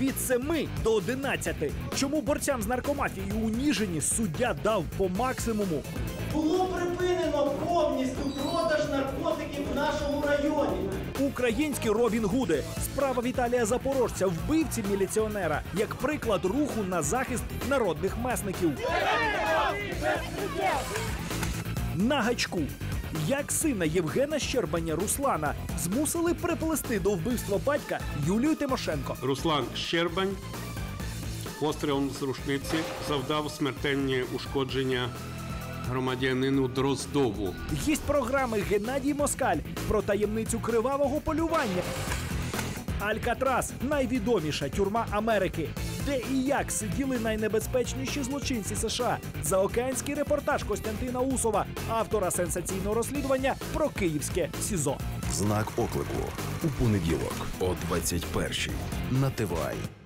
від 7 до 11. Чому борцям з наркомафією у Ніжині суддя дав по максимуму? Було припинено повністю продаж наркотиків в нашому районі. Українські Робін Гуди. Справа Віталія Запорожця, вбивці міліціонера, як приклад руху на захист народних месників. На гачку. Як сина Євгена Щербаня Руслана змусили приплести до вбивства батька Юлію Тимошенко. Руслан Щербань пострілом з рушниці завдав смертельні ушкодження громадянину Дроздову. Гість програми Геннадій Москаль про таємницю кривавого полювання. Алькатрас найвідоміша тюрма Америки. Де і як сиділи найнебезпечніші злочинці США? Заокеанський репортаж Костянтина Усова, автора сенсаційного розслідування про київське СІЗО. Знак оклику у понеділок о 21-й на ТВАЙ.